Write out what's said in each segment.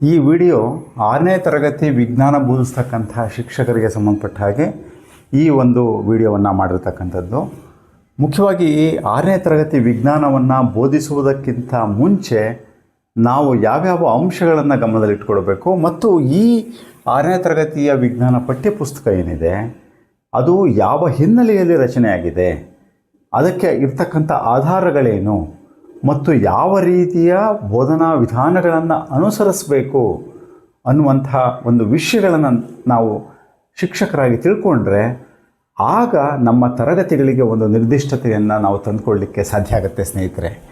ಈ ವಿಡಿಯೋ ಆರನೇ ತರಗತಿ ವಿಜ್ಞಾನ ಬೋಧಿಸ್ತಕ್ಕಂಥ ಶಿಕ್ಷಕರಿಗೆ ಸಂಬಂಧಪಟ್ಟ ಹಾಗೆ ಈ ಒಂದು ವಿಡಿಯೋವನ್ನು ಮಾಡಿರ್ತಕ್ಕಂಥದ್ದು. ಮುಖ್ಯವಾಗಿ ಆರನೇ ತರಗತಿ ವಿಜ್ಞಾನವನ್ನು ಬೋಧಿಸುವುದಕ್ಕಿಂತ ಮುಂಚೆ ನಾವು ಯಾವ್ಯಾವ ಅಂಶಗಳನ್ನು ಗಮನದಲ್ಲಿಟ್ಕೊಳ್ಬೇಕು ಮತ್ತು ಈ ಆರನೇ ತರಗತಿಯ ವಿಜ್ಞಾನ ಪಠ್ಯಪುಸ್ತಕ ಏನಿದೆ, ಅದು ಯಾವ ಹಿನ್ನೆಲೆಯಲ್ಲಿ ರಚನೆಯಾಗಿದೆ, ಅದಕ್ಕೆ ಇರ್ತಕ್ಕಂಥ ಆಧಾರಗಳೇನು ಮತ್ತು ಯಾವ ರೀತಿಯ ಬೋಧನಾ ವಿಧಾನಗಳನ್ನು ಅನುಸರಿಸಬೇಕು ಅನ್ನುವಂಥ ಒಂದು ವಿಷಯಗಳನ್ನು ನಾವು ಶಿಕ್ಷಕರಾಗಿ ತಿಳ್ಕೊಂಡ್ರೆ ಆಗ ನಮ್ಮ ತರಗತಿಗಳಿಗೆ ಒಂದು ನಿರ್ದಿಷ್ಟತೆಯನ್ನು ನಾವು ತಂದುಕೊಳ್ಳಲಿಕ್ಕೆ ಸಾಧ್ಯ ಆಗುತ್ತೆ ಸ್ನೇಹಿತರೆ.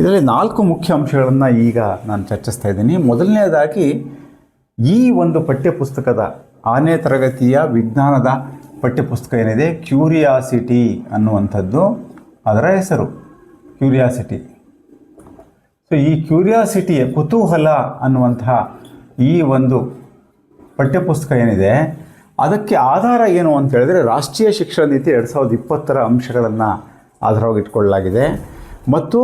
ಇದರಲ್ಲಿ ನಾಲ್ಕು ಮುಖ್ಯ ಅಂಶಗಳನ್ನು ಈಗ ನಾನು ಚರ್ಚಿಸ್ತಾ ಇದ್ದೀನಿ. ಮೊದಲನೇದಾಗಿ ಈ ಒಂದು ಪಠ್ಯಪುಸ್ತಕದ ಆನೇ ತರಗತಿಯ ವಿಜ್ಞಾನದ ಪಠ್ಯಪುಸ್ತಕ ಏನಿದೆ? ಕ್ಯೂರಿಯಾಸಿಟಿ ಅನ್ನುವಂಥದ್ದು. ಅದರ ಹೆಸರು ಕ್ಯೂರಿಯಾಸಿಟಿ. ಈ ಕ್ಯೂರಿಯಾಸಿಟಿಯ ಕುತೂಹಲ ಅನ್ನುವಂತಹ ಈ ಒಂದು ಪಠ್ಯಪುಸ್ತಕ ಏನಿದೆ, ಅದಕ್ಕೆ ಆಧಾರ ಏನು ಅಂತ ಹೇಳಿದ್ರೆ ರಾಷ್ಟ್ರೀಯ ಶಿಕ್ಷಣ ನೀತಿ ಎರಡು ಸಾವಿರದ ಇಪ್ಪತ್ತರ ಅಂಶಗಳನ್ನು ಆಧಾರವಾಗಿಟ್ಕೊಳ್ಳಲಾಗಿದೆ ಮತ್ತು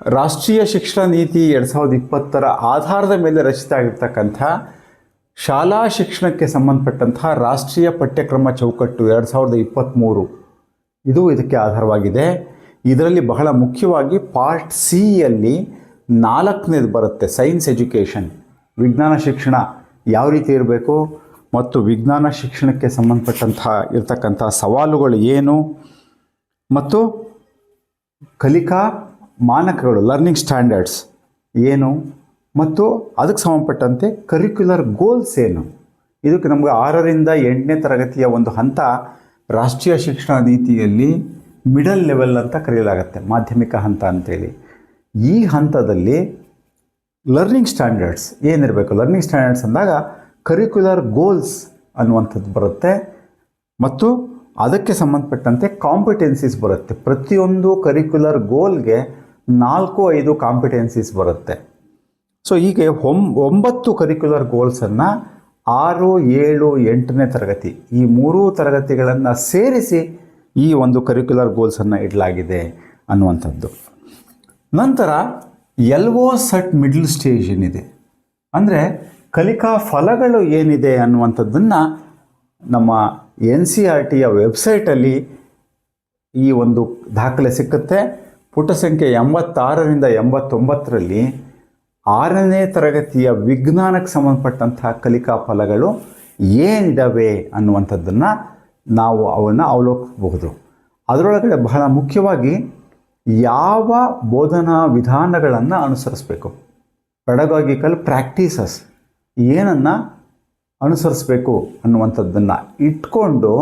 ರಾಷ್ಟ್ರೀಯ ಶಿಕ್ಷಣ ನೀತಿ ಎರಡು ಸಾವಿರದ ಇಪ್ಪತ್ತರ ಆಧಾರದ ಮೇಲೆ ರಚಿತ ಆಗಿರ್ತಕ್ಕಂಥ ಶಾಲಾ ಶಿಕ್ಷಣಕ್ಕೆ ಸಂಬಂಧಪಟ್ಟಂತಹ ರಾಷ್ಟ್ರೀಯ ಪಠ್ಯಕ್ರಮ ಚೌಕಟ್ಟು ಎರಡು ಸಾವಿರದ ಇಪ್ಪತ್ತ್ಮೂರು ಇದು ಇದಕ್ಕೆ ಆಧಾರವಾಗಿದೆ. ಇದರಲ್ಲಿ ಬಹಳ ಮುಖ್ಯವಾಗಿ ಪಾರ್ಟ್ ಸಿಯಲ್ಲಿ ನಾಲ್ಕನೇದು ಬರುತ್ತೆ ಸೈನ್ಸ್ ಎಜುಕೇಷನ್ ವಿಜ್ಞಾನ ಶಿಕ್ಷಣ ಯಾವ ರೀತಿ ಇರಬೇಕು ಮತ್ತು ವಿಜ್ಞಾನ ಶಿಕ್ಷಣಕ್ಕೆ ಸಂಬಂಧಪಟ್ಟಂತಹ ಇರತಕ್ಕಂಥ ಸವಾಲುಗಳು ಏನು ಮತ್ತು ಕಲಿಕಾ ಮಾನಕಗಳು ಲರ್ನಿಂಗ್ ಸ್ಟ್ಯಾಂಡರ್ಡ್ಸ್ ಏನು ಮತ್ತು ಅದಕ್ಕೆ ಸಂಬಂಧಪಟ್ಟಂತೆ ಕರಿಕ್ಯುಲರ್ ಗೋಲ್ಸ್ ಏನು. ಇದಕ್ಕೆ ನಮಗೆ ಆರರಿಂದ ಎಂಟನೇ ತರಗತಿಯ ಒಂದು ಹಂತ ರಾಷ್ಟ್ರೀಯ ಶಿಕ್ಷಣ ನೀತಿಯಲ್ಲಿ ಮಿಡಲ್ ಲೆವೆಲ್ ಅಂತ ಕರೆಯಲಾಗುತ್ತೆ, ಮಾಧ್ಯಮಿಕ ಹಂತ ಅಂತೇಳಿ. ಈ ಹಂತದಲ್ಲಿ ಲರ್ನಿಂಗ್ ಸ್ಟ್ಯಾಂಡರ್ಡ್ಸ್ ಏನಿರಬೇಕು? ಲರ್ನಿಂಗ್ ಸ್ಟ್ಯಾಂಡರ್ಡ್ಸ್ ಅಂದಾಗ ಕರಿಕ್ಯುಲರ್ ಗೋಲ್ಸ್ ಅನ್ನುವಂಥದ್ದು ಬರುತ್ತೆ. ಮತ್ತು ಅದಕ್ಕೆ ಸಂಬಂಧಪಟ್ಟಂತೆ ಕಾಂಪಿಟೆನ್ಸೀಸ್ ಬರುತ್ತೆ. ಪ್ರತಿಯೊಂದು ಕರಿಕ್ಯುಲರ್ ಗೋಲ್ಗೆ ನಾಲ್ಕು, ಐದು ಕಾಂಪಿಟೆನ್ಸೀಸ್ ಬರುತ್ತೆ. ಸೊ ಹೀಗೆ ಒಂ, ಒಂಬತ್ತು ಕರಿಕ್ಯುಲರ್ ಗೋಲ್ಸನ್ನು ಆರು, ಏಳು, ಎಂಟನೇ ತರಗತಿ ಈ ಮೂರೂ ತರಗತಿಗಳನ್ನು ಸೇರಿಸಿ ಈ ಒಂದು ಕರಿಕ್ಯುಲರ್ ಗೋಲ್ಸನ್ನು ಇಡಲಾಗಿದೆ ಅನ್ನುವಂಥದ್ದು. ನಂತರ ಎಲ್ ಒ ಸಟ್ ಮಿಡ್ಲ್ ಸ್ಟೇಜ್ ಏನಿದೆ. ಅಂದರೆ ಕಲಿಕಾ ಫಲಗಳು ಏನಿದೆ ಅನ್ನುವಂಥದ್ದನ್ನು ನಮ್ಮ ಎನ್ ಸಿ ಆರ್ ಟಿಯ ವೆಬ್ಸೈಟಲ್ಲಿ ಈ ಒಂದು ದಾಖಲೆ ಸಿಕ್ಕುತ್ತೆ. ಪುಟ ಸಂಖ್ಯೆ ಎಂಬತ್ತಾರರಿಂದ ಎಂಬತ್ತೊಂಬತ್ತರಲ್ಲಿ ಆರನೇ ತರಗತಿಯ ವಿಜ್ಞಾನಕ್ಕೆ ಸಂಬಂಧಪಟ್ಟಂತಹ ಕಲಿಕಾ ಫಲಗಳು ಏನಿದ್ದಾವೆ ಅನ್ನುವಂಥದ್ದನ್ನು ನಾವು ಅವನ್ನು ಅವಲೋಕಿಸಬಹುದು ಅದರೊಳಗಡೆ ಬಹಳ ಮುಖ್ಯವಾಗಿ ಯಾವ ಬೋಧನಾ ವಿಧಾನಗಳನ್ನು ಅನುಸರಿಸಬೇಕು. ಪೆಡಗಾಗಿಕಲ್ ಪ್ರಾಕ್ಟೀಸಸ್ ಏನನ್ನು ಅನುಸರಿಸಬೇಕು ಅನ್ನುವಂಥದ್ದನ್ನು ಇಟ್ಕೊಂಡು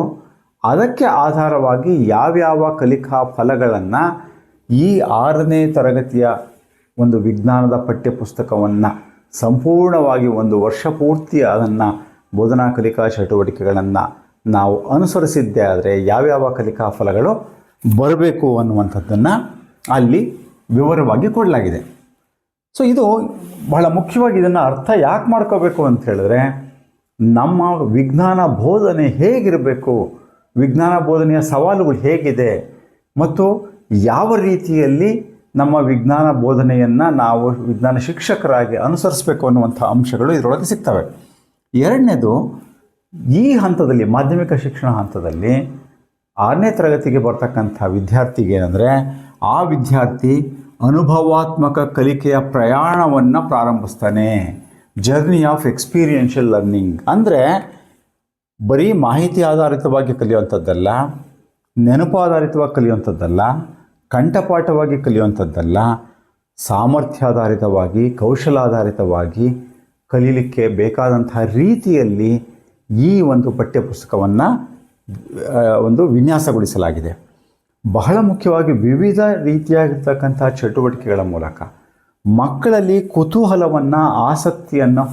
ಅದಕ್ಕೆ ಆಧಾರವಾಗಿ ಯಾವ್ಯಾವ ಕಲಿಕಾ ಫಲಗಳನ್ನು ಈ ಆರನೇ ತರಗತಿಯ ಒಂದು ವಿಜ್ಞಾನದ ಪಠ್ಯಪುಸ್ತಕವನ್ನು ಸಂಪೂರ್ಣವಾಗಿ ಒಂದು ವರ್ಷ ಪೂರ್ತಿ ಅದನ್ನು ಬೋಧನಾ ಕಲಿಕಾ ಚಟುವಟಿಕೆಗಳನ್ನು ನಾವು ಅನುಸರಿಸಿದ್ದೇ ಆದರೆ ಯಾವ್ಯಾವ ಕಲಿಕಾ ಫಲಗಳು ಬರಬೇಕು ಅನ್ನುವಂಥದ್ದನ್ನು ಅಲ್ಲಿ ವಿವರವಾಗಿ ಕೊಡಲಾಗಿದೆ. ಸೊ ಇದು ಬಹಳ ಮುಖ್ಯವಾಗಿ ಇದನ್ನು ಅರ್ಥ ಯಾಕೆ ಮಾಡ್ಕೋಬೇಕು ಅಂತ ಹೇಳಿದ್ರೆ, ನಮ್ಮ ವಿಜ್ಞಾನ ಬೋಧನೆ ಹೇಗಿರಬೇಕು, ವಿಜ್ಞಾನ ಬೋಧನೆಯ ಸವಾಲುಗಳು ಹೇಗಿದೆ, ಮತ್ತು ಯಾವ ರೀತಿಯಲ್ಲಿ ನಮ್ಮ ವಿಜ್ಞಾನ ಬೋಧನೆಯನ್ನು ನಾವು ವಿಜ್ಞಾನ ಶಿಕ್ಷಕರಾಗಿ ಅನುಸರಿಸಬೇಕು ಅನ್ನುವಂಥ ಅಂಶಗಳು ಇದರೊಳಗೆ ಸಿಗ್ತವೆ. ಎರಡನೇದು ಈ ಹಂತದಲ್ಲಿ, ಮಾಧ್ಯಮಿಕ ಶಿಕ್ಷಣ ಹಂತದಲ್ಲಿ ಆರನೇ ತರಗತಿಗೆ ಬರ್ತಕ್ಕಂಥ ವಿದ್ಯಾರ್ಥಿಗೆ ಏನಂದರೆ, ಆ ವಿದ್ಯಾರ್ಥಿ ಅನುಭವಾತ್ಮಕ ಕಲಿಕೆಯ ಪ್ರಯಾಣವನ್ನು ಪ್ರಾರಂಭಿಸ್ತಾನೆ. ಜರ್ನಿ ಆಫ್ ಎಕ್ಸ್ಪೀರಿಯೆನ್ಷಿಯಲ್ ಲರ್ನಿಂಗ್ ಅಂದರೆ, ಬರೀ ಮಾಹಿತಿ ಆಧಾರಿತವಾಗಿ ಕಲಿಯುವಂಥದ್ದಲ್ಲ, ನೆನಪು ಆಧಾರಿತವಾಗಿ ಕಲಿಯುವಂಥದ್ದಲ್ಲ, ಕಂಠಪಾಠವಾಗಿ ಕಲಿಯುವಂಥದ್ದಲ್ಲ ಸಾಮರ್ಥ್ಯಾಧಾರಿತವಾಗಿ ಕೌಶಲಾಧಾರಿತವಾಗಿ ಕಲೀಲಿಕ್ಕೆ ಬೇಕಾದಂತಹ ರೀತಿಯಲ್ಲಿ ಈ ಒಂದು ಪಠ್ಯಪುಸ್ತಕವನ್ನು ಒಂದು ವಿನ್ಯಾಸಗೊಳಿಸಲಾಗಿದೆ. ಬಹಳ ಮುಖ್ಯವಾಗಿ ವಿವಿಧ ರೀತಿಯಾಗಿರ್ತಕ್ಕಂಥ ಚಟುವಟಿಕೆಗಳ ಮೂಲಕ ಮಕ್ಕಳಲ್ಲಿ ಕುತೂಹಲವನ್ನು, ಆಸಕ್ತಿಯನ್ನು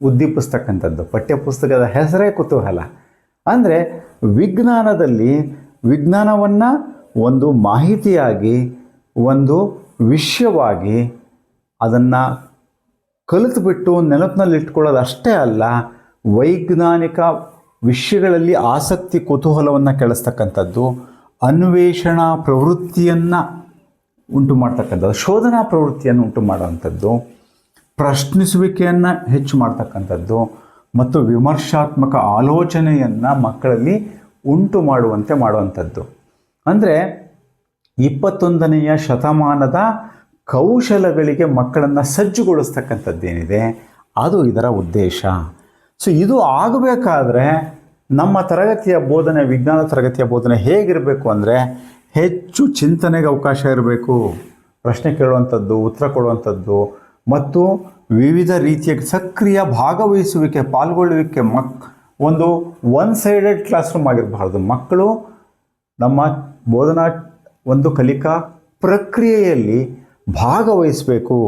ಉದ್ದೀಪಿಸ್ತಕ್ಕಂಥದ್ದು. ಪಠ್ಯಪುಸ್ತಕದ ಹೆಸರೇ ಕುತೂಹಲ. ಅಂದರೆ ವಿಜ್ಞಾನದಲ್ಲಿ ವಿಜ್ಞಾನವನ್ನು ಒಂದು ಮಾಹಿತಿಯಾಗಿ, ಒಂದು ವಿಷಯವಾಗಿ ಅದನ್ನು ಕಲಿತುಬಿಟ್ಟು ನೆನಪಿನಲ್ಲಿ ಇಟ್ಕೊಳ್ಳೋದು ಅಷ್ಟೇ ಅಲ್ಲ ವೈಜ್ಞಾನಿಕ ವಿಷಯಗಳಲ್ಲಿ ಆಸಕ್ತಿ ಕುತೂಹಲವನ್ನು ಕೆಳಿಸ್ತಕ್ಕಂಥದ್ದು ಅನ್ವೇಷಣಾ ಪ್ರವೃತ್ತಿಯನ್ನು ಉಂಟು ಮಾಡ್ತಕ್ಕಂಥದ್ದು, ಶೋಧನಾ ಪ್ರವೃತ್ತಿಯನ್ನು ಉಂಟು ಮಾಡುವಂಥದ್ದು, ಪ್ರಶ್ನಿಸುವಿಕೆಯನ್ನು ಹೆಚ್ಚು ಮಾಡ್ತಕ್ಕಂಥದ್ದು ಮತ್ತು ವಿಮರ್ಶಾತ್ಮಕ ಆಲೋಚನೆಯನ್ನು ಮಕ್ಕಳಲ್ಲಿ ಉಂಟು ಮಾಡುವಂತೆ ಮಾಡುವಂಥದ್ದು. ಅಂದರೆ ಇಪ್ಪತ್ತೊಂದನೆಯ ಶತಮಾನದ ಕೌಶಲಗಳಿಗೆ ಮಕ್ಕಳನ್ನು ಸಜ್ಜುಗೊಳಿಸ್ತಕ್ಕಂಥದ್ದೇನಿದೆ? ಅದು ಇದರ ಉದ್ದೇಶ. ಸೊ ಇದು ಆಗಬೇಕಾದ್ರೆ ನಮ್ಮ ತರಗತಿಯ ಬೋಧನೆ, ವಿಜ್ಞಾನ ತರಗತಿಯ ಬೋಧನೆ ಹೇಗಿರಬೇಕು ಅಂದರೆ ಹೆಚ್ಚು ಚಿಂತನೆಗೆ ಅವಕಾಶ ಇರಬೇಕು. ಪ್ರಶ್ನೆ ಕೇಳುವಂಥದ್ದು, ಉತ್ತರ ಕೊಡುವಂಥದ್ದು, ಮತ್ತು ವಿವಿಧ ರೀತಿಯ ಸಕ್ರಿಯ ಭಾಗವಹಿಸುವಿಕೆ, ಪಾಲ್ಗೊಳ್ಳುವಿಕೆ ಮಕ್, ಒಂದು ಒನ್ ಸೈಡೆಡ್ ಕ್ಲಾಸ್ ರೂಮ್ ಆಗಿರಬಾರ್ದು. ಮಕ್ಕಳು ನಮ್ಮ ಬೋಧನಾ, ಒಂದು ಕಲಿಕಾ ಪ್ರಕ್ರಿಯೆಯಲ್ಲಿ ಭಾಗವಹಿಸಬೇಕು,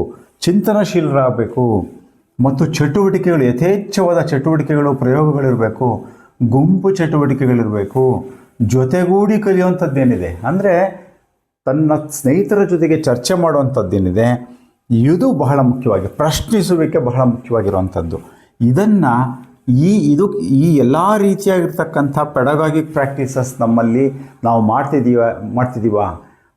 ಚಿಂತನಶೀಲರಾಗಬೇಕು. ಮತ್ತು ಚಟುವಟಿಕೆಗಳು, ಯಥೇಚ್ಛವಾದ ಚಟುವಟಿಕೆಗಳು, ಪ್ರಯೋಗಗಳಿರಬೇಕು, ಗುಂಪು ಚಟುವಟಿಕೆಗಳಿರಬೇಕು, ಜೊತೆಗೂಡಿ ಕಲಿಯುವಂಥದ್ದೇನಿದೆ. ಅಂದರೆ ತನ್ನ ಸ್ನೇಹಿತರ ಜೊತೆಗೆ ಚರ್ಚೆ ಮಾಡುವಂಥದ್ದೇನಿದೆ, ಇದು ಬಹಳ ಮುಖ್ಯವಾಗಿ, ಪ್ರಶ್ನಿಸುವಿಕೆ ಬಹಳ ಮುಖ್ಯವಾಗಿರುವಂಥದ್ದು. ಇದನ್ನು ಈ, ಇದು, ಈ ಎಲ್ಲ ರೀತಿಯಾಗಿರ್ತಕ್ಕಂಥ ಪೆಡಗಾಗಿಕ್ ಪ್ರಾಕ್ಟೀಸಸ್ ನಮ್ಮಲ್ಲಿ ನಾವು ಮಾಡ್ತಿದ್ದೀವ ಮಾಡ್ತಿದ್ದೀವ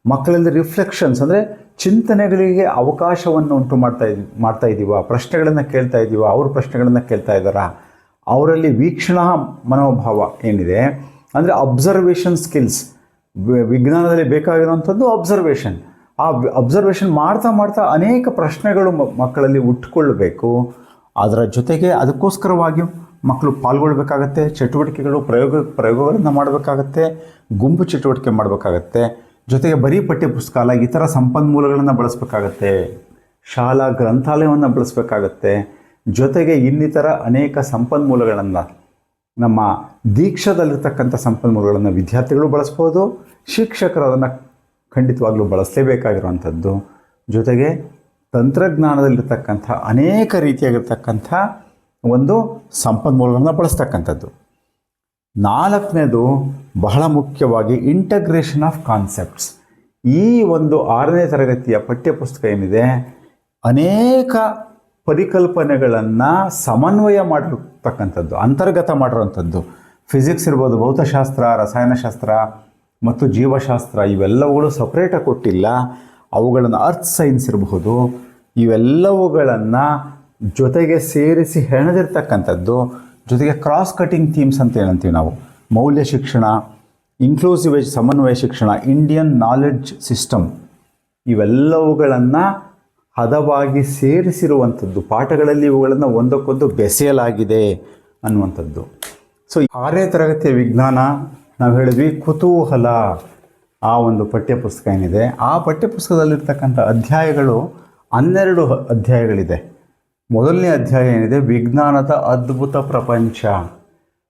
ಮಕ್ಕಳಲ್ಲಿ ರಿಫ್ಲೆಕ್ಷನ್ಸ್ ಅಂದರೆ ಚಿಂತನೆಗಳಿಗೆ ಅವಕಾಶವನ್ನು ಉಂಟು ಮಾಡ್ತಾ ಇದ್, ಮಾಡ್ತಾ ಇದ್ದೀವ ಪ್ರಶ್ನೆಗಳನ್ನು ಕೇಳ್ತಾ ಇದ್ದೀವ ಅವ್ರ ಪ್ರಶ್ನೆಗಳನ್ನು ಕೇಳ್ತಾ ಇದ್ದಾರಾ? ಅವರಲ್ಲಿ ವೀಕ್ಷಣಾ ಮನೋಭಾವ ಏನಿದೆ? ಅಂದರೆ ಅಬ್ಸರ್ವೇಷನ್ ಸ್ಕಿಲ್ಸ್ ವಿಜ್ಞಾನದಲ್ಲಿ ಬೇಕಾಗಿರುವಂಥದ್ದು ಅಬ್ಸರ್ವೇಷನ್ ಆ ಅಬ್ಸರ್ವೇಷನ್ ಮಾಡ್ತಾ ಮಾಡ್ತಾ ಅನೇಕ ಪ್ರಶ್ನೆಗಳು ಮಕ್ಕಳಲ್ಲಿ ಉಟ್ಕೊಳ್ಬೇಕು. ಅದರ ಜೊತೆಗೆ ಅದಕ್ಕೋಸ್ಕರವಾಗಿ ಮಕ್ಕಳು ಪಾಲ್ಗೊಳ್ಬೇಕಾಗತ್ತೆ, ಚಟುವಟಿಕೆಗಳು ಪ್ರಯೋಗ, ಪ್ರಯೋಗಗಳನ್ನು ಮಾಡಬೇಕಾಗತ್ತೆ, ಗುಂಪು ಚಟುವಟಿಕೆ ಮಾಡಬೇಕಾಗತ್ತೆ. ಜೊತೆಗೆ ಬರೀ ಪಠ್ಯಪುಸ್ತಕ ಅಲ್ಲ, ಇತರ ಸಂಪನ್ಮೂಲಗಳನ್ನು ಬಳಸಬೇಕಾಗತ್ತೆ. ಶಾಲಾ ಗ್ರಂಥಾಲಯವನ್ನು ಬಳಸಬೇಕಾಗತ್ತೆ. ಜೊತೆಗೆ ಇನ್ನಿತರ ಅನೇಕ ಸಂಪನ್ಮೂಲಗಳನ್ನು, ನಮ್ಮ ದೀಕ್ಷಾದಲ್ಲಿರ್ತಕ್ಕಂಥ ಸಂಪನ್ಮೂಲಗಳನ್ನು ವಿದ್ಯಾರ್ಥಿಗಳು ಬಳಸ್ಬೋದು, ಶಿಕ್ಷಕರು ಅದನ್ನು ಖಂಡಿತವಾಗ್ಲೂ ಬಳಸಲೇಬೇಕಾಗಿರುವಂಥದ್ದು. ಜೊತೆಗೆ ತಂತ್ರಜ್ಞಾನದಲ್ಲಿರ್ತಕ್ಕಂಥ ಅನೇಕ ರೀತಿಯಾಗಿರ್ತಕ್ಕಂಥ ಒಂದು ಸಂಪನ್ಮೂಲಗಳನ್ನು ಬಳಸ್ತಕ್ಕಂಥದ್ದು. ನಾಲ್ಕನೇದು ಬಹಳ ಮುಖ್ಯವಾಗಿ ಇಂಟಗ್ರೇಷನ್ ಆಫ್ ಕಾನ್ಸೆಪ್ಟ್ಸ್ ಈ ಒಂದು ಆರನೇ ತರಗತಿಯ ಪಠ್ಯಪುಸ್ತಕ ಏನಿದೆ? ಅನೇಕ ಪರಿಕಲ್ಪನೆಗಳನ್ನು ಸಮನ್ವಯ ಮಾಡಿರ್ತಕ್ಕಂಥದ್ದು ಅಂತರ್ಗತ ಮಾಡಿರುವಂಥದ್ದು. ಫಿಸಿಕ್ಸ್ ಇರ್ಬೋದು, ಭೌತಶಾಸ್ತ್ರ, ರಸಾಯನಶಾಸ್ತ್ರ ಮತ್ತು ಜೀವಶಾಸ್ತ್ರ, ಇವೆಲ್ಲವುಗಳು ಸಪ್ರೇಟಾಗಿ ಕೊಟ್ಟಿಲ್ಲ. ಅವುಗಳನ್ನು ಅರ್ತ್ ಸೈನ್ಸ್ ಇರಬಹುದು. ಇವೆಲ್ಲವುಗಳನ್ನು ಜೊತೆಗೆ ಸೇರಿಸಿ ಹೆಣೆದಿರ್ತಕ್ಕಂಥದ್ದು. ಜೊತೆಗೆ ಕ್ರಾಸ್ ಕಟಿಂಗ್ ಥೀಮ್ಸ್ ಅಂತ ಏನಂತೀವಿ ನಾವು? ಮೌಲ್ಯ ಶಿಕ್ಷಣ ಇನ್ಕ್ಲೂಸಿವ್ ಸಮನ್ವಯ ಶಿಕ್ಷಣ ಇಂಡಿಯನ್ ನಾಲೆಡ್ಜ್ ಸಿಸ್ಟಮ್ ಇವೆಲ್ಲವುಗಳನ್ನು ಹದವಾಗಿ ಸೇರಿಸಿರುವಂಥದ್ದು, ಪಾಠಗಳಲ್ಲಿ ಇವುಗಳನ್ನು ಒಂದಕ್ಕೊಂದು ಬೆಸೆಯಲಾಗಿದೆ ಅನ್ನುವಂಥದ್ದು. ಸೊ ಆರನೇ ತರಗತಿಯ ವಿಜ್ಞಾನ ನಾವು ಹೇಳಿದ್ವಿ ಕುತೂಹಲ ಆ ಒಂದು ಪಠ್ಯಪುಸ್ತಕ ಏನಿದೆ. ಆ ಪಠ್ಯಪುಸ್ತಕದಲ್ಲಿರ್ತಕ್ಕಂಥ ಅಧ್ಯಾಯಗಳು ಹನ್ನೆರಡು ಅಧ್ಯಾಯಗಳಿದೆ. ಮೊದಲನೇ ಅಧ್ಯಾಯ ಏನಿದೆ? ವಿಜ್ಞಾನದ ಅದ್ಭುತ ಪ್ರಪಂಚ.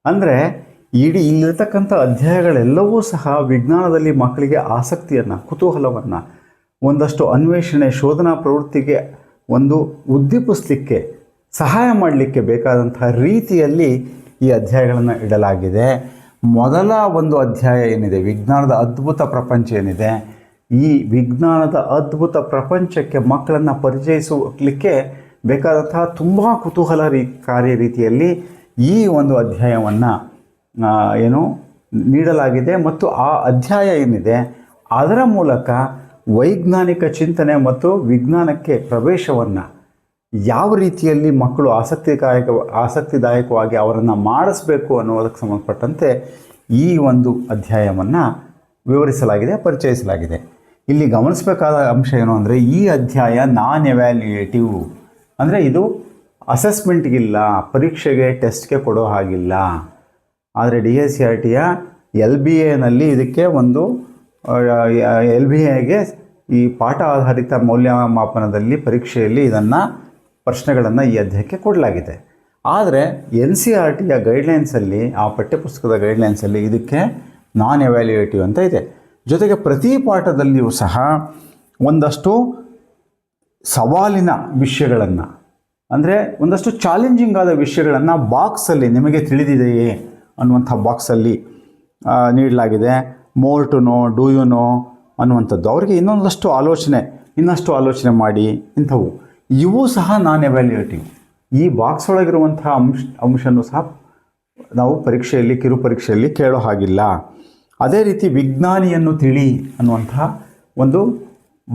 ಅಂದರೆ ಇಡೀ ಇಲ್ಲಿರ್ತಕ್ಕಂಥ ಅಧ್ಯಾಯಗಳೆಲ್ಲವೂ ಸಹ ವಿಜ್ಞಾನದಲ್ಲಿ ಮಕ್ಕಳಿಗೆ ಆಸಕ್ತಿಯನ್ನು, ಕುತೂಹಲವನ್ನು, ಒಂದಷ್ಟು ಅನ್ವೇಷಣೆ, ಶೋಧನಾ ಪ್ರವೃತ್ತಿಗೆ ಒಂದು ಉದ್ದೀಪಿಸಲಿಕ್ಕೆ, ಸಹಾಯ ಮಾಡಲಿಕ್ಕೆ ಬೇಕಾದಂತಹ ರೀತಿಯಲ್ಲಿ ಈ ಅಧ್ಯಾಯಗಳನ್ನು ಇಡಲಾಗಿದೆ. ಮೊದಲ ಒಂದು ಅಧ್ಯಾಯ ಏನಿದೆ? ವಿಜ್ಞಾನದ ಅದ್ಭುತ ಪ್ರಪಂಚ ಏನಿದೆ? ಈ ವಿಜ್ಞಾನದ ಅದ್ಭುತ ಪ್ರಪಂಚಕ್ಕೆ ಮಕ್ಕಳನ್ನು ಪರಿಚಯಿಸಲಿಕ್ಕೆ ಬೇಕಾದಂತಹ ತುಂಬ ಕುತೂಹಲ ರೀ ಕಾರ್ಯ ರೀತಿಯಲ್ಲಿ ಈ ಒಂದು ಅಧ್ಯಾಯವನ್ನು ಏನು ನೀಡಲಾಗಿದೆ ಮತ್ತು ಆ ಅಧ್ಯಾಯ ಏನಿದೆ, ಅದರ ಮೂಲಕ ವೈಜ್ಞಾನಿಕ ಚಿಂತನೆ ಮತ್ತು ವಿಜ್ಞಾನಕ್ಕೆ ಪ್ರವೇಶವನ್ನು ಯಾವ ರೀತಿಯಲ್ಲಿ ಮಕ್ಕಳು ಆಸಕ್ತಿದಾಯಕ, ಆಸಕ್ತಿದಾಯಕವಾಗಿ ಅವರನ್ನು ಮಾಡಿಸ್ಬೇಕು ಅನ್ನೋದಕ್ಕೆ ಸಂಬಂಧಪಟ್ಟಂತೆ ಈ ಒಂದು ಅಧ್ಯಾಯವನ್ನು ವಿವರಿಸಲಾಗಿದೆ, ಪರಿಚಯಿಸಲಾಗಿದೆ. ಇಲ್ಲಿ ಗಮನಿಸಬೇಕಾದ ಅಂಶ ಏನು ಅಂದರೆ ಈ ಅಧ್ಯಾಯ ನಾನ್ ಎವ್ಯಾಲ್ಯೂಯೇಟಿವ್ ಅಂದರೆ ಇದು ಅಸೆಸ್ಮೆಂಟ್ಗಿಲ್ಲ, ಪರೀಕ್ಷೆಗೆ, ಟೆಸ್ಟ್ಗೆ ಕೊಡೋ ಹಾಗಿಲ್ಲ. ಆದರೆ ಡಿ ಎಸ್ ಸಿ ಆರ್ ಟಿಯ ಎಲ್ ಬಿ ಎನಲ್ಲಿ ಇದಕ್ಕೆ ಒಂದು ಎಲ್ ಬಿ ಎಗೆ ಈ ಪಾಠ ಆಧಾರಿತ ಮೌಲ್ಯಮಾಪನದಲ್ಲಿ ಪರೀಕ್ಷೆಯಲ್ಲಿ ಇದನ್ನು, ಪ್ರಶ್ನೆಗಳನ್ನು ಈ ಅಧ್ಯಯಕ್ಕೆ ಕೊಡಲಾಗಿದೆ. ಆದರೆ ಎನ್ ಸಿ ಆರ್ ಟಿಯ ಗೈಡ್ಲೈನ್ಸಲ್ಲಿ, ಆ ಪಠ್ಯಪುಸ್ತಕದ ಗೈಡ್ಲೈನ್ಸಲ್ಲಿ ಇದಕ್ಕೆ ನಾನ್ ಎವ್ಯಾಲ್ಯೂಯೇಟಿವ್ ಅಂತ ಇದೆ. ಜೊತೆಗೆ ಪ್ರತಿ ಪಾಠದಲ್ಲಿಯೂ ಸಹ ಒಂದಷ್ಟು ಸವಾಲಿನ ವಿಷಯಗಳನ್ನು. ಅಂದರೆ ಒಂದಷ್ಟು ಚಾಲೆಂಜಿಂಗ್ ಆದ ವಿಷಯಗಳನ್ನು ಬಾಕ್ಸಲ್ಲಿ ನಿಮಗೆ ತಿಳಿದಿದೆಯೇ ಅನ್ನುವಂಥ ಬಾಕ್ಸಲ್ಲಿ ನೀಡಲಾಗಿದೆ. More to know do you know ಅನ್ನುವಂಥದ್ದು. ಅವರಿಗೆ ಇನ್ನೊಂದಷ್ಟು ಆಲೋಚನೆ, ಇನ್ನಷ್ಟು ಆಲೋಚನೆ ಮಾಡಿ ಇಂಥವು. ಇವು ಸಹ ನಾನ್ ಎವ್ಯಾಲ್ಯೂಯೇಟಿವ್ ಈ ಬಾಕ್ಸ್ ಒಳಗಿರುವಂಥ ಅಂಶ ಅಂಶನೂ ಸಹ ನಾವು ಪರೀಕ್ಷೆಯಲ್ಲಿ, ಕಿರು ಪರೀಕ್ಷೆಯಲ್ಲಿ ಕೇಳೋ ಹಾಗಿಲ್ಲ. ಅದೇ ರೀತಿ ವಿಜ್ಞಾನಿಯನ್ನು ತಿಳಿ ಅನ್ನುವಂಥ ಒಂದು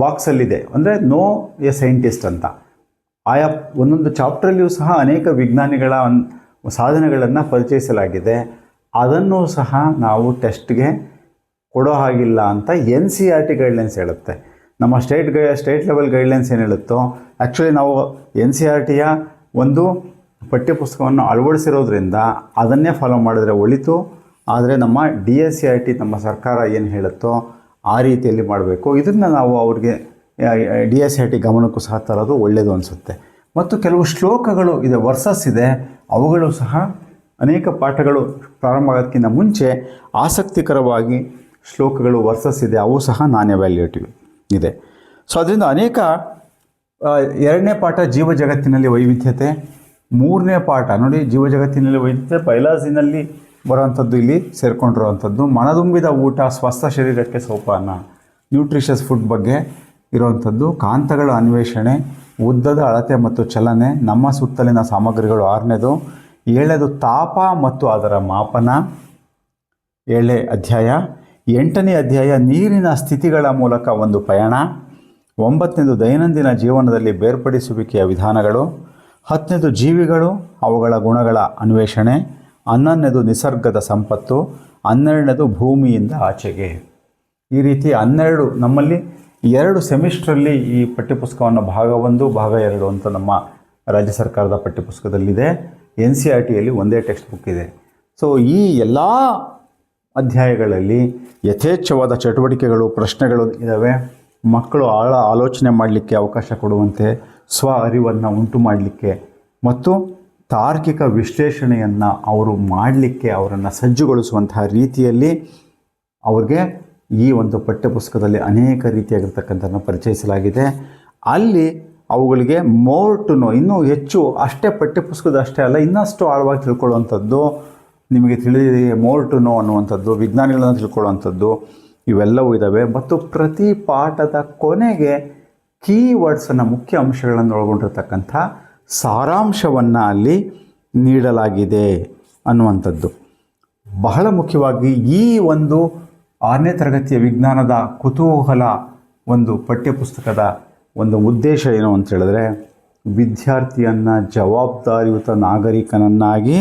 ಬಾಕ್ಸಲ್ಲಿದೆ. ಅಂದರೆ ನೋ ಎ ಸೈಂಟಿಸ್ಟ್ ಅಂತ. ಆಯಾ ಒಂದೊಂದು ಚಾಪ್ಟ್ರಲ್ಲಿಯೂ ಸಹ ಅನೇಕ ವಿಜ್ಞಾನಿಗಳ ಸಾಧನೆಗಳನ್ನು ಪರಿಚಯಿಸಲಾಗಿದೆ. ಅದನ್ನು ಸಹ ನಾವು ಟೆಸ್ಟ್ಗೆ ಕೊಡೋ ಹಾಗಿಲ್ಲ ಅಂತ N C R T guidelines ಹೇಳುತ್ತೆ. ನಮ್ಮ ಸ್ಟೇಟ್ ಗೈ, ಸ್ಟೇಟ್ ಲೆವೆಲ್ ಗೈಡ್ಲೈನ್ಸ್ ಏನು ಹೇಳುತ್ತೋ ಆ್ಯಕ್ಚುಲಿ ನಾವು ಎನ್ ಸಿ ಆರ್ ಟಿಯ ಒಂದು ಪಠ್ಯಪುಸ್ತಕವನ್ನು ಅಳವಡಿಸಿರೋದ್ರಿಂದ ಅದನ್ನೇ ಫಾಲೋ ಮಾಡಿದರೆ ಒಳಿತು. ಆದರೆ ನಮ್ಮ D S C R T, ನಮ್ಮ ಸರ್ಕಾರ ಏನು ಹೇಳುತ್ತೋ ಆ ರೀತಿಯಲ್ಲಿ ಮಾಡಬೇಕು. ಇದನ್ನು ನಾವು ಅವ್ರಿಗೆ ಡಿ ಎಸ್ ಆರ್ ಟಿ ಗಮನಕ್ಕೂ ಸಹ ತರೋದು ಒಳ್ಳೆಯದು ಅನಿಸುತ್ತೆ. ಮತ್ತು ಕೆಲವು ಶ್ಲೋಕಗಳು ಇದೆ ವರ್ಸಸ್ ಇದೆ, ಅವುಗಳು ಸಹ ಅನೇಕ ಪಾಠಗಳು ಪ್ರಾರಂಭ ಆಗೋದಕ್ಕಿಂತ ಮುಂಚೆ ಆಸಕ್ತಿಕರವಾಗಿ ಶ್ಲೋಕಗಳು ವರ್ಸಸ್ ಇದೆ, ಅವು ಸಹ ನಾನ್ ಎವ್ಯಾಲ್ಯೂಟಿವ್ ಇದೆ. ಸೊ ಅದರಿಂದ ಅನೇಕ ಎರಡನೇ ಪಾಠ ಜೀವ ಜಗತ್ತಿನಲ್ಲಿ ವೈವಿಧ್ಯತೆ, ಮೂರನೇ ಪಾಠ, ನೋಡಿ ಜೀವ ಜಗತ್ತಿನಲ್ಲಿ ವೈವಿಧ್ಯತೆ ಬಯಲಾಜಿನಲ್ಲಿ ಬರುವಂಥದ್ದು ಇಲ್ಲಿ ಸೇರಿಕೊಂಡಿರುವಂಥದ್ದು. ಮನದುಂಬಿದ ಊಟ, ಸ್ವಸ್ಥ ಶರೀರಕ್ಕೆ ಸೋಪಾನ ನ್ಯೂಟ್ರಿಷಸ್ ಫುಡ್ ಬಗ್ಗೆ ಇರುವಂಥದ್ದು. ಕಾಂತಗಳ ಅನ್ವೇಷಣೆ, ಉದ್ದದ ಅಳತೆ ಮತ್ತು ಚಲನೆ, ನಮ್ಮ ಸುತ್ತಲಿನ ಸಾಮಗ್ರಿಗಳು ಆರನೇದು. ಏಳನೇದು, ತಾಪ ಮತ್ತು ಅದರ ಮಾಪನ. ಏಳನೇ ಅಧ್ಯಾಯ. ಎಂಟನೇ ಅಧ್ಯಾಯ, ನೀರಿನ ಸ್ಥಿತಿಗಳ ಮೂಲಕ ಒಂದು ಪಯಣ. ಒಂಬತ್ತನೇದು, ದೈನಂದಿನ ಜೀವನದಲ್ಲಿ ಬೇರ್ಪಡಿಸುವಿಕೆಯ ವಿಧಾನಗಳು. ಹತ್ತನೇದು, ಜೀವಿಗಳು, ಅವುಗಳ ಗುಣಗಳ ಅನ್ವೇಷಣೆ. ಹನ್ನೊಂದನೇದು ನಿಸರ್ಗದ ಸಂಪತ್ತು, ಹನ್ನೆರಡನೇದು ಭೂಮಿಯಿಂದ ಆಚೆಗೆ. ಈ ರೀತಿ ಹನ್ನೆರಡು, ನಮ್ಮಲ್ಲಿ ಎರಡು ಸೆಮಿಸ್ಟ್ರಲ್ಲಿ ಈ ಪಠ್ಯಪುಸ್ತಕವನ್ನು ಭಾಗ ಒಂದು, ಭಾಗ ಎರಡು ಅಂತ ನಮ್ಮ ರಾಜ್ಯ ಸರ್ಕಾರದ ಪಠ್ಯಪುಸ್ತಕದಲ್ಲಿದೆ. ಎನ್ ಸಿ ಆರ್ ಟಿಯಲ್ಲಿ ಒಂದೇ ಟೆಕ್ಸ್ಟ್ ಬುಕ್ ಇದೆ. ಸೊ, ಈ ಎಲ್ಲ ಅಧ್ಯಾಯಗಳಲ್ಲಿ ಯಥೇಚ್ಛವಾದ ಚಟುವಟಿಕೆಗಳು, ಪ್ರಶ್ನೆಗಳು ಇದ್ದಾವೆ. ಮಕ್ಕಳು ಆಳ ಆಲೋಚನೆ ಮಾಡಲಿಕ್ಕೆ ಅವಕಾಶ ಕೊಡುವಂತೆ ಸ್ವ ಅರಿವನ್ನು ಉಂಟು ಮಾಡಲಿಕ್ಕೆ ಮತ್ತು ತಾರ್ಕಿಕ ವಿಶ್ಲೇಷಣೆಯನ್ನು ಅವರು ಮಾಡಲಿಕ್ಕೆ ಅವರನ್ನು ಸಜ್ಜುಗೊಳಿಸುವಂತಹ ರೀತಿಯಲ್ಲಿ ಅವ್ರಿಗೆ ಈ ಒಂದು ಪಠ್ಯಪುಸ್ತಕದಲ್ಲಿ ಅನೇಕ ರೀತಿಯಾಗಿರ್ತಕ್ಕಂಥದ್ದನ್ನು ಪರಿಚಯಿಸಲಾಗಿದೆ. ಅಲ್ಲಿ ಅವುಗಳಿಗೆ ಮೋರ್ ಟು ನೋ ಇನ್ನೂ ಹೆಚ್ಚು ಅಷ್ಟೇ ಪಠ್ಯಪುಸ್ತಕದ ಅಷ್ಟೇ ಅಲ್ಲ, ಇನ್ನಷ್ಟು ಆಳವಾಗಿ ತಿಳ್ಕೊಳ್ಳುವಂಥದ್ದು, ನಿಮಗೆ ತಿಳಿದಿದೆ ಮೋರ್ ಟು ನೋ ಅನ್ನುವಂಥದ್ದು, ವಿಜ್ಞಾನಿಗಳನ್ನು ತಿಳ್ಕೊಳ್ಳುವಂಥದ್ದು, ಇವೆಲ್ಲವೂ ಇದ್ದಾವೆ ಮತ್ತು ಪ್ರತಿ ಪಾಠದ ಕೊನೆಗೆ ಕೀವರ್ಡ್ಸನ್ನು ಮುಖ್ಯ ಅಂಶಗಳನ್ನು ಒಳಗೊಂಡಿರ್ತಕ್ಕಂಥ ಸಾರಾಂಶವನ್ನು ಅಲ್ಲಿ ನೀಡಲಾಗಿದೆ ಅನ್ನುವಂಥದ್ದು. ಬಹಳ ಮುಖ್ಯವಾಗಿ ಈ ಒಂದು ಆರನೇ ತರಗತಿಯ ವಿಜ್ಞಾನದ ಕುತೂಹಲ ಒಂದು ಪಠ್ಯಪುಸ್ತಕದ ಒಂದು ಉದ್ದೇಶ ಏನು ಅಂತ ಹೇಳಿದ್ರೆ, ವಿದ್ಯಾರ್ಥಿಯನ್ನು ಜವಾಬ್ದಾರಿಯುತ ನಾಗರಿಕನನ್ನಾಗಿ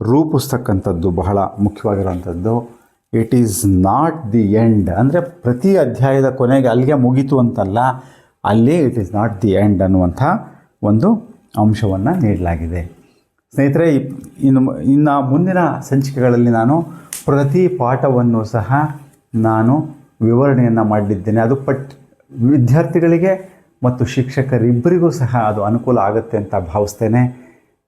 ರೂಪಿಸ್ತಕ್ಕಂಥದ್ದು ಬಹಳ ಮುಖ್ಯವಾಗಿರುವಂಥದ್ದು. It is not the end ಅಂದರೆ ಪ್ರತಿ ಅಧ್ಯಾಯದ ಕೊನೆಗೆ ಅಲ್ಲಿಗೆ ಮುಗೀತು ಅಂತಲ್ಲ, ಅಲ್ಲಿ it is not the end ಅನ್ನುವಂಥ ಒಂದು ಅಂಶವನ್ನು ನೀಡಲಾಗಿದೆ. ಸ್ನೇಹಿತರೆ ಇನ್ನು ಇನ್ನು ಮುಂದಿನ ಸಂಚಿಕೆಗಳಲ್ಲಿ ನಾನು ಪ್ರತಿ ಪಾಠವನ್ನು ಸಹ ನಾನು ವಿವರಣೆಯನ್ನು ಮಾಡಲಿದ್ದೇನೆ ಅದು ಪಟ್ ವಿದ್ಯಾರ್ಥಿಗಳಿಗೆ ಮತ್ತು ಶಿಕ್ಷಕರಿಬ್ಬರಿಗೂ ಸಹ ಅದು ಅನುಕೂಲ ಆಗುತ್ತೆ ಅಂತ ಭಾವಿಸ್ತೇನೆ.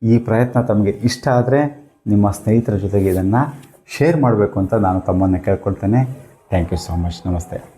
ಈ ಪ್ರಯತ್ನ ತಮಗೆ ಇಷ್ಟ ಆದರೆ ನಿಮ್ಮ ಸ್ನೇಹಿತರ ಜೊತೆಗೆ ಇದನ್ನು ಶೇರ್ ಮಾಡಬೇಕು ಅಂತ ನಾನು ತಮ್ಮನ್ನು ಕೇಳ್ಕೊಳ್ತೇನೆ. Thank you so much. ನಮಸ್ತೆ.